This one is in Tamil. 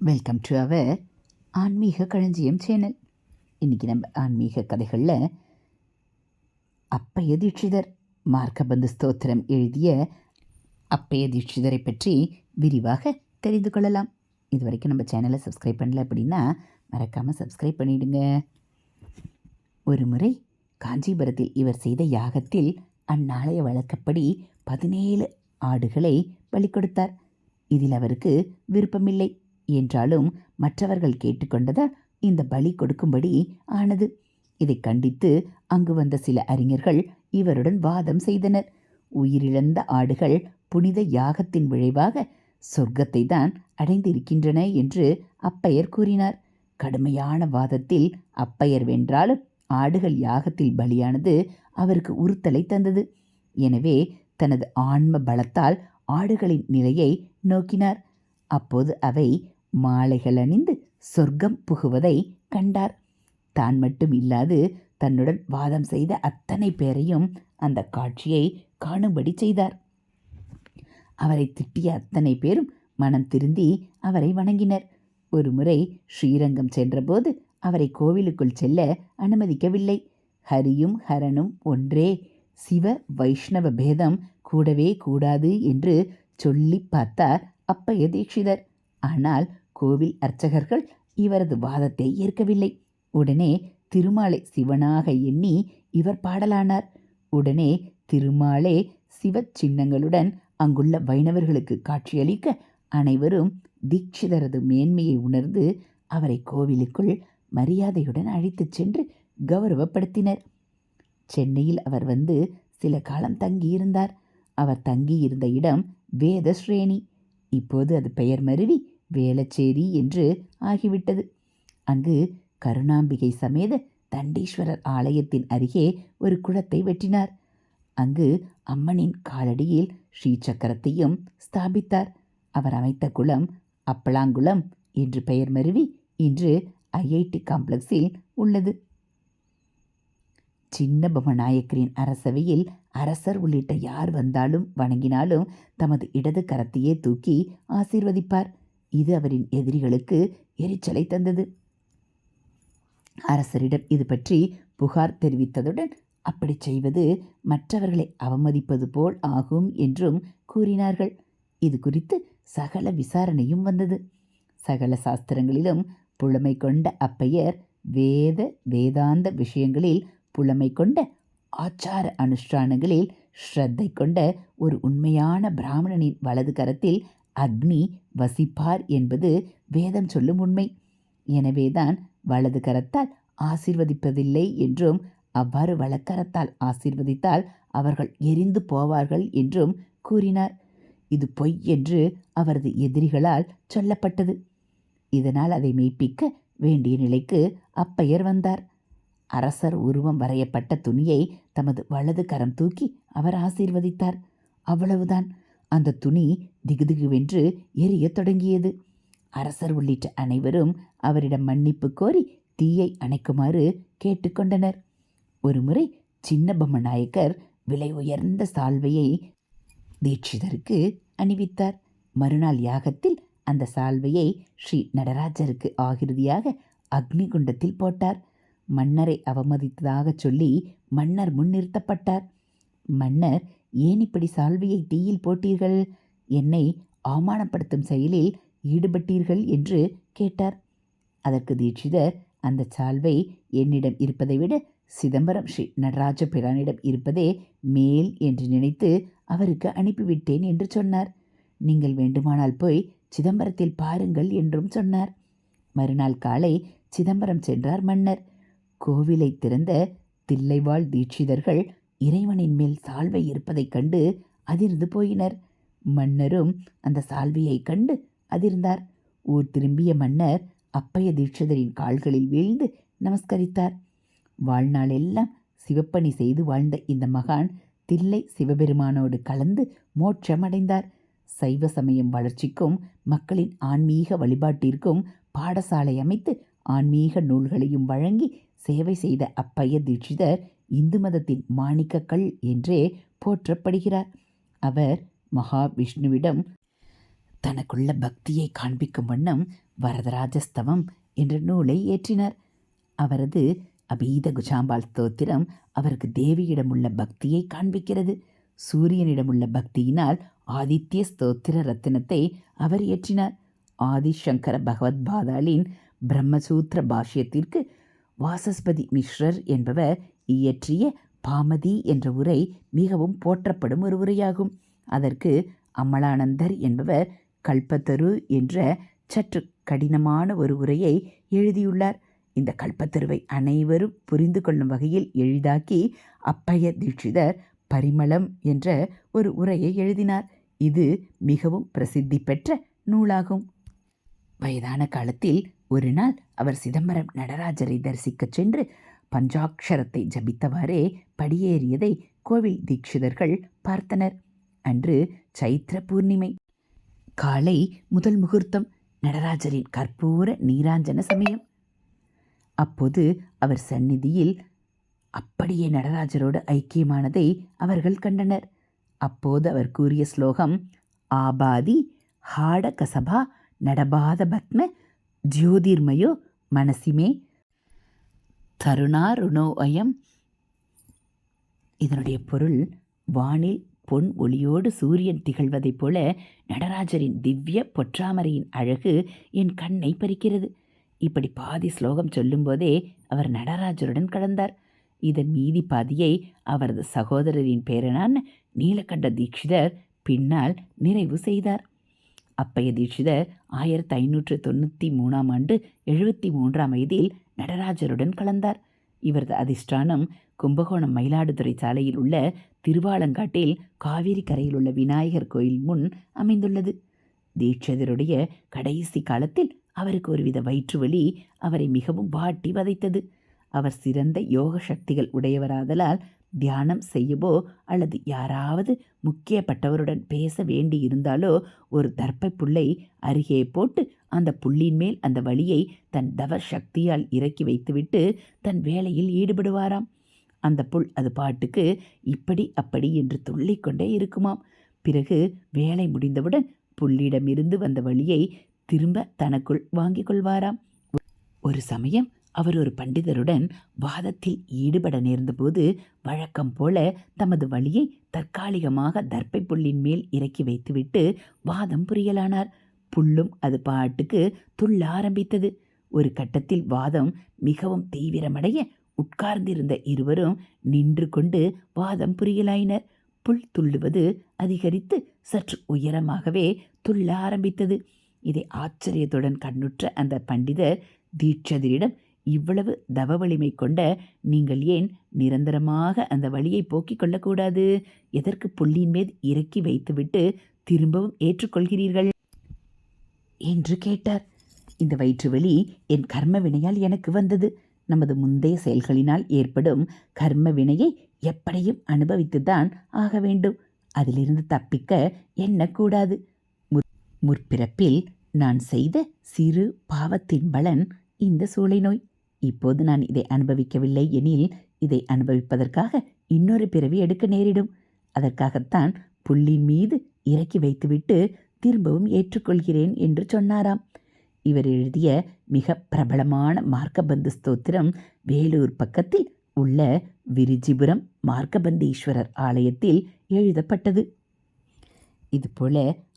வெல்கம் டு அவர் ஆன்மீக களஞ்சியம் சேனல். இன்றைக்கி நம்ம ஆன்மீக கதைகளில் அப்பைய தீட்சிதர் மார்க்கபந்து ஸ்தோத்திரம் எழுதிய அப்பைய தீட்சிதரை பற்றி விரிவாக தெரிந்து கொள்ளலாம். இது வரைக்கும் நம்ம சேனலை சப்ஸ்கிரைப் பண்ணல அப்படின்னா மறக்காமல் சப்ஸ்கிரைப் பண்ணிவிடுங்க ஒரு முறை காஞ்சிபுரத்தில் இவர் செய்த யாகத்தில் அந்நாளைய வழக்கப்படி பதினேழு ஆடுகளை பலி கொடுத்தார். இதில் அவருக்கு விருப்பமில்லை. என்றாலும் மற்றவர்கள் கேட்டுக்கொண்டதால் இந்த பலி கொடுக்கும்படி ஆனது. இதை கண்டித்து அங்கு வந்த சில அறிஞர்கள் இவருடன் வாதம் செய்தனர். உயிரிழந்த ஆடுகள் புனித யாகத்தின் விளைவாக சொர்க்கத்தை தான் அடைந்திருக்கின்றன என்று அப்பையர் கூறினார். கடுமையான வாதத்தில் அப்பையர் வென்றாலும் ஆடுகள் யாகத்தில் பலியானது அவருக்கு உறுத்தலை தந்தது. எனவே தனது ஆன்ம பலத்தால் ஆடுகளின் நிலையை நோக்கினார். அப்போது அவை மாலைகள் அணிந்து சொர்க்கம் புகுவதை கண்டார். தான் மட்டும் இல்லாது தன்னுடன் வாதம் செய்த அத்தனை பேரையும் அந்த காட்சியை காணும்படி செய்தார். அவரை திட்டிய அத்தனை பேரும் மனம் திருந்தி அவரை வணங்கினர். ஒருமுறை ஸ்ரீரங்கம் சென்றபோது அவரை கோவிலுக்குள் செல்ல அனுமதிக்கவில்லை. ஹரியும் ஹரனும் ஒன்றே சிவ வைஷ்ணவ பேதம் கூடவே கூடாது என்று சொல்லி பார்த்தார் அப்பைய தீட்சிதர். ஆனால் கோவில் அர்ச்சகர்கள் இவரது வாதத்தை ஏற்கவில்லை. உடனே திருமாலை சிவனாக எண்ணி இவர் பாடலானார். உடனே திருமாலே சிவ சின்னங்களுடன் அங்குள்ள வைணவர்களுக்கு காட்சியளிக்க அனைவரும் தீட்சிதரது மேன்மையை உணர்ந்து அவரை கோவிலுக்குள் மரியாதையுடன் அழைத்துச் சென்று கௌரவப்படுத்தினர். சென்னையில் அவர் வந்து சில காலம் தங்கியிருந்தார். அவர் தங்கியிருந்த இடம் வேதஸ்ரேணி. இப்போது அது பெயர் மருவி வேளச்சேரி என்று ஆகிவிட்டது. அங்கு கருணாம்பிகை சமேத தண்டீஸ்வரர் ஆலயத்தின் அருகே ஒரு குளத்தை வெட்டினார். அங்கு அம்மனின் காலடியில் ஸ்ரீசக்கரத்தையும் ஸ்தாபித்தார். அவர் அமைத்த குளம் அப்பளாங்குளம் என்று பெயர் மருவி இன்று ஐஐடி காம்ப்ளெக்ஸில் உள்ளது. சின்னபொமநாயக்கரின் அரசவையில் அரசர் உள்ளிட்ட யார் வந்தாலும் வணங்கினாலும் தமது இடது கரத்தையே தூக்கி ஆசீர்வதிப்பார். இது அவரின் எதிரிகளுக்கு எரிச்சலை தந்தது. அரசரிடம் இது பற்றி புகார் தெரிவித்ததுடன் அப்படி செய்வது மற்றவர்களை அவமதிப்பது போல் ஆகும் என்றும் கூறினார்கள். இது குறித்து சகல விசாரணையும் வந்தது. சகல சாஸ்திரங்களிலும் புலமை கொண்ட அப்பையர் வேத வேதாந்த விஷயங்களில் புலமை கொண்ட ஆச்சார அனுஷ்டானங்களில் ஸ்ரத்தை கொண்ட ஒரு உண்மையான பிராமணனின் வலது கரத்தில் அக்னி வசிப்பார் என்பது வேதம் சொல்லும் உண்மை. எனவேதான் வலது கரத்தால் ஆசிர்வதிப்பதில்லை என்றும் அவ்வாறு வலக்கரத்தால் ஆசிர்வதித்தால் அவர்கள் எரிந்து போவார்கள் என்றும் கூறினார். இது பொய் என்று அவரது எதிரிகளால் சொல்லப்பட்டது. இதனால் அதை மெய்ப்பிக்க வேண்டிய நிலைக்கு அப்பெயர் வந்தார். அரசர் உருவம் வரையப்பட்ட துணியை தமது வலது கரம் தூக்கி அவர் ஆசீர்வதித்தார். அவ்வளவுதான். அந்த துணி திகுதிகுவென்று எரியத் தொடங்கியது. அரசர் உள்ளிட்ட அனைவரும் அவரிடம் மன்னிப்பு கோரி தீயை அணைக்குமாறு கேட்டுக்கொண்டனர் ஒருமுறை சின்ன பொம்மநாயக்கர் விலை உயர்ந்த சால்வையை தீட்சிதருக்கு அணிவித்தார். மறுநாள் யாகத்தில் அந்த சால்வையை ஸ்ரீ நடராஜருக்கு ஆகிருதியாக அக்னிகுண்டத்தில் போட்டார். மன்னரை அவமதித்ததாக சொல்லி மன்னர் முன்னிறுத்தப்பட்டார். மன்னர் ஏன் இப்படி சால்வியை தீயில் போட்டீர்கள்? என்னை அவமானப்படுத்தும் செயலில் ஈடுபட்டீர்கள் என்று கேட்டார். அதற்கு தீட்சிதர் அந்த சால்வை என்னிடம் இருப்பதை விட சிதம்பரம் ஸ்ரீ நடராஜ பிரானிடம் இருப்பதே மேல் என்று நினைத்து அவருக்கு அனுப்பிவிட்டேன் என்று சொன்னார். நீங்கள் வேண்டுமானால் போய் சிதம்பரத்தில் பாருங்கள் என்றும் சொன்னார். மறுநாள் காலை சிதம்பரம் சென்றார் மன்னர். கோவிலை திறந்த தில்லைவாழ் தீட்சிதர்கள் இறைவனின் மேல் சால்வை இருப்பதைக் கண்டு அதிர்ந்து போயினர். மன்னரும் அந்த சால்வையைக் கண்டு அதிர்ந்தார். ஊர் திரும்பிய மன்னர் அப்பைய தீட்சிதரின் கால்களில் வீழ்ந்து நமஸ்கரித்தார். வாழ்நாளெல்லாம் சிவப்பணி செய்து வாழ்ந்த இந்த மகான் தில்லை சிவபெருமானோடு கலந்து மோட்சமடைந்தார். சைவ சமயம் வளர்ச்சிக்கும் மக்களின் ஆன்மீக வழிபாட்டிற்கும் பாடசாலை அமைத்து ஆன்மீக நூல்களையும் வழங்கி சேவை செய்த அப்பைய தீட்சிதர் இந்து மதத்தின் மாணிக்கக்கல் என்றே போற்றப்படுகிறார். அவர் மகாவிஷ்ணுவிடம் தனக்குள்ள பக்தியை காண்பிக்கும் வண்ணம் வரதராஜஸ்தவம் என்ற நூலை ஏற்றினார். அவரது அபீத குஜாம்பால் ஸ்தோத்திரம் அவருக்கு தேவியிடமுள்ள பக்தியை காண்பிக்கிறது. சூரியனிடமுள்ள பக்தியினால் ஆதித்ய ஸ்தோத்திர ரத்தினத்தை அவர் ஏற்றினார். ஆதிசங்கர பகவத் பாதாளின் பிரம்மசூத்திர பாஷ்யத்திற்கு வாசஸ்பதி மிஸ்ரர் என்பவர் இயற்றிய பாமதி என்ற உரை மிகவும் போற்றப்படும் ஒரு உரையாகும். அதற்கு அமலானந்தர் என்பவர் கல்பத்தரு என்ற சற்று கடினமான ஒரு உரையை எழுதியுள்ளார். இந்த கல்பத்தருவை அனைவரும் புரிந்து கொள்ளும் வகையில் எளிதாக்கி அப்பைய தீட்சிதர் பரிமளம் என்ற ஒரு உரையை எழுதினார். இது மிகவும் பிரசித்தி பெற்ற நூலாகும். வயதான காலத்தில் ஒரு நாள் அவர் சிதம்பரம் நடராஜரை தரிசிக்கச் சென்று பஞ்சாட்சரத்தை ஜபித்தவாறே படியேறியதை கோவில் தீட்சிதர்கள் பார்த்தனர். அன்று சைத்திர பூர்ணிமை. காலை முதல் முகூர்த்தம். நடராஜரின் கற்பூர நீராஞ்சன சமயம். அப்போது அவர் சந்நிதியில் அப்படியே நடராஜரோடு ஐக்கியமானதை அவர்கள் கண்டனர். அப்போது அவர் கூறிய ஸ்லோகம் ஆபாதி ஹாட கசபா நடபாத பத்ம ஜோதிர்மயோ மனசிமே தருணாருணோ அயம் இதனுடைய பொருள் வானில் பொன் ஒளியோடு சூரியன் திகழ்வதைப் போல நடராஜரின் திவ்ய பொற்றாமரையின் அழகு என் கண்ணை பறிக்கிறது. இப்படி பாதி ஸ்லோகம் சொல்லும்போதே அவர் நடராஜருடன் கலந்தார். இதன் மீதி பாதியை அவரது சகோதரரின் பேரனான நீலகண்ட தீட்சிதர் பின்னால் நிறைவு செய்தார். அப்பைய தீட்சிதர் ஆயிரத்தி ஐநூற்று தொண்ணூற்றி மூணாம் ஆண்டு எழுபத்தி மூன்றாம் வயதில் நடராஜருடன் கலந்தார். இவரது அதிஷ்டானம் கும்பகோணம் மயிலாடுதுறை சாலையில் உள்ள திருவாலங்காட்டில் காவிரி கரையில் உள்ள விநாயகர் கோயில் முன் அமைந்துள்ளது. தீட்சிதருடைய கடைசி காலத்தில் அவருக்கு ஒருவித வயிற்றுவலி அவரை மிகவும் வாட்டி வதைத்தது. அவர் சிறந்த யோக சக்திகள் உடையவராதலால் தியானம் செய்யவோ அல்லது யாராவது முக்கியப்பட்டவருடன் பேச வேண்டி இருந்தாலோ ஒரு தர்ப்பை புல்லை அருகே போட்டு அந்த புள்ளின் மேல் அந்த வழியை தன் தவ சக்தியால் இறக்கி வைத்துவிட்டு தன் வேலையில் ஈடுபடுவாராம். அந்த புல் அது பாட்டுக்கு இப்படி அப்படி என்று துள்ளிக்கொண்டே இருக்குமாம். பிறகு வேலை முடிந்தவுடன் புல்லிடமிருந்து வந்த வழியை திரும்ப தனக்குள் வாங்கிக் கொள்வாராம். ஒரு சமயம் அவர் ஒரு பண்டிதருடன் வாதத்தில் ஈடுபட நேர்ந்தபோது வழக்கம் போல தமது வழியை தற்காலிகமாக தர்ப்பை புல்லின் மேல் இறக்கி வைத்துவிட்டு வாதம் புரியலானார். புல்லும் அது பாட்டுக்கு துள்ள ஆரம்பித்தது. ஒரு கட்டத்தில் வாதம் மிகவும் தீவிரமடைய உட்கார்ந்திருந்த இருவரும் நின்று கொண்டு வாதம் புரியலாயினர். புல் துள்ளுவது அதிகரித்து சற்று உயரமாகவே துள்ள ஆரம்பித்தது. இதை ஆச்சரியத்துடன் கண்ணுற்ற அந்த பண்டிதர் தீட்சதரிடம் இவ்வளவு தவ வலிமை கொண்ட நீங்கள் ஏன் நிரந்தரமாக அந்த வழியை போக்கிக் கொள்ளக்கூடாது? எதற்கு புள்ளியின் மேல் இறக்கி வைத்துவிட்டு திரும்பவும் ஏற்றுக்கொள்கிறீர்கள்? என்று கேட்டார். இந்த வயிற்று வலி என் கர்ம வினையால் எனக்கு வந்தது. நமது முந்தைய செயல்களினால் ஏற்படும் கர்ம வினையை எப்படியும் அனுபவித்துதான் ஆக வேண்டும். அதிலிருந்து தப்பிக்க எண்ணக்கூடாது. முற்பிறப்பில் நான் செய்த சிறு பாவத்தின் பலன் இந்த சூளை நோய் இப்போது நான் இதை அனுபவிக்கவில்லை எனில் இதை அனுபவிப்பதற்காக இன்னொரு பிறவி எடுக்க நேரிடும். அதற்காகத்தான் புல்லின் மீது இறக்கி வைத்துவிட்டு திரும்பவும் ஏற்றுக்கொள்கிறேன் என்று சொன்னாராம். இவர் எழுதிய மிக பிரபலமான மார்க்கபந்து ஸ்தோத்திரம் வேலூர் பக்கத்தில் உள்ள விரிஜிபுரம் மார்க்கபந்தீஸ்வரர் ஆலயத்தில் எழுதப்பட்டது. இதுபோல